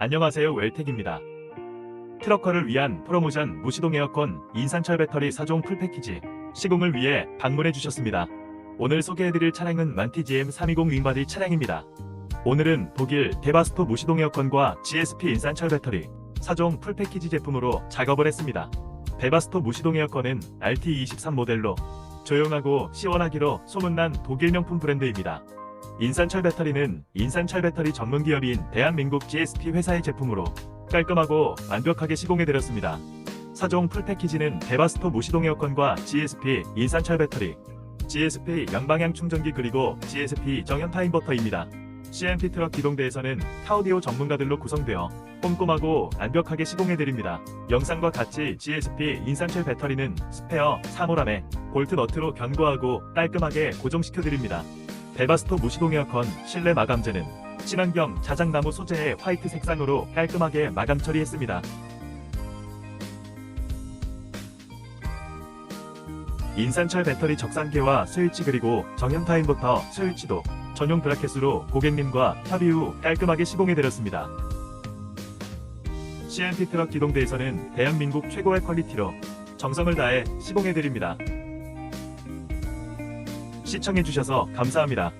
안녕하세요 웰텍입니다. 트럭커를 위한 프로모션 무시동 에어컨 인산철 배터리 4종 풀패키지 시공을 위해 방문해 주셨습니다. 오늘 소개해드릴 차량은 만티GM 320 윙바디 차량입니다. 오늘은 독일 데바스토 무시동 에어컨과 GSP 인산철 배터리 4종 풀패키지 제품으로 작업을 했습니다. 데바스토 무시동 에어컨은 RT23 모델로 조용하고 시원하기로 소문난 독일 명품 브랜드입니다. 인산철 배터리는 인산철 배터리 전문 기업인 대한민국 GSP 회사의 제품으로 깔끔하고 완벽하게 시공해드렸습니다. 사종 풀패키지는 데바스토 무시동 에어컨과 GSP 인산철 배터리, GSP 양방향 충전기 그리고 GSP 정연타 인버터입니다. CMP 트럭 기동대에서는 카우디오 전문가들로 구성되어 꼼꼼하고 완벽하게 시공해드립니다. 영상과 같이 GSP 인산철 배터리는 스페어 3호람에 볼트 너트로 견고하고 깔끔하게 고정시켜드립니다. 데바스토 무시동 에어컨 실내 마감재는 친환경 자작나무 소재의 화이트 색상으로 깔끔하게 마감 처리했습니다. 인산철 배터리 적산계와 스위치 그리고 정형 인버터 스위치도 전용 브라켓으로 고객님과 협의 후 깔끔하게 시공해드렸습니다. CNT 트럭 기동대에서는 대한민국 최고의 퀄리티로 정성을 다해 시공해드립니다. 시청해주셔서 감사합니다.